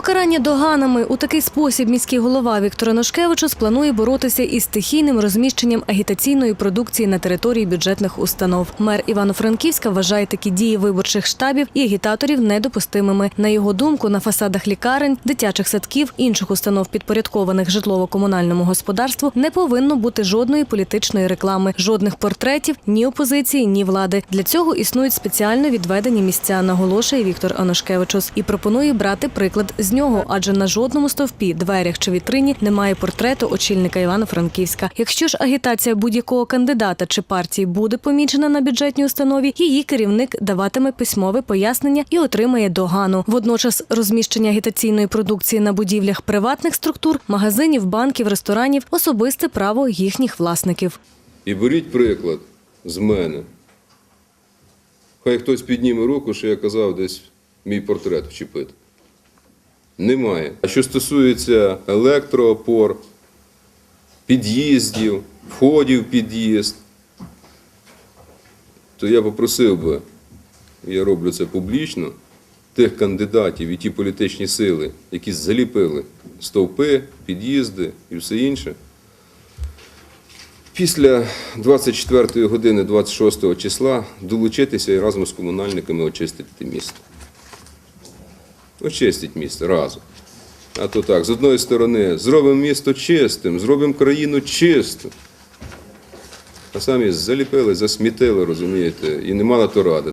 Покарання доганами у такий спосіб міський голова Віктор Анушкевичус планує боротися із стихійним розміщенням агітаційної продукції на території бюджетних установ. Мер Івано-Франківська вважає такі дії виборчих штабів і агітаторів недопустимими. На його думку, на фасадах лікарень, дитячих садків, інших установ підпорядкованих житлово-комунальному господарству не повинно бути жодної політичної реклами, жодних портретів ні опозиції, ні влади. Для цього існують спеціально відведені місця, наголошує Віктор Анушкевичус і пропонує брати приклад з нього, адже на жодному стовпі, дверях чи вітрині немає портрету очільника Івано-Франківська. Якщо ж агітація будь-якого кандидата чи партії буде помічена на бюджетній установі, її керівник даватиме письмове пояснення і отримає догану. Водночас розміщення агітаційної продукції на будівлях приватних структур, магазинів, банків, ресторанів особисте право їхніх власників. І беріть приклад з мене. Хай хтось підніме руку, що я казав десь мій портрет вчепити. Немає. А що стосується електроопор, під'їздів, входів в під'їзд, то я попросив би, я роблю це публічно, тих кандидатів і ті політичні сили, які заліпили стовпи, під'їзди і все інше. Після 24 години 26 числа долучитися і разом з комунальниками очистити місто. Очистить місто разом. А то так, з одної сторони, зробимо місто чистим, зробимо країну чисту. А самі заліпили, засмітили, розумієте, і нема на то ради.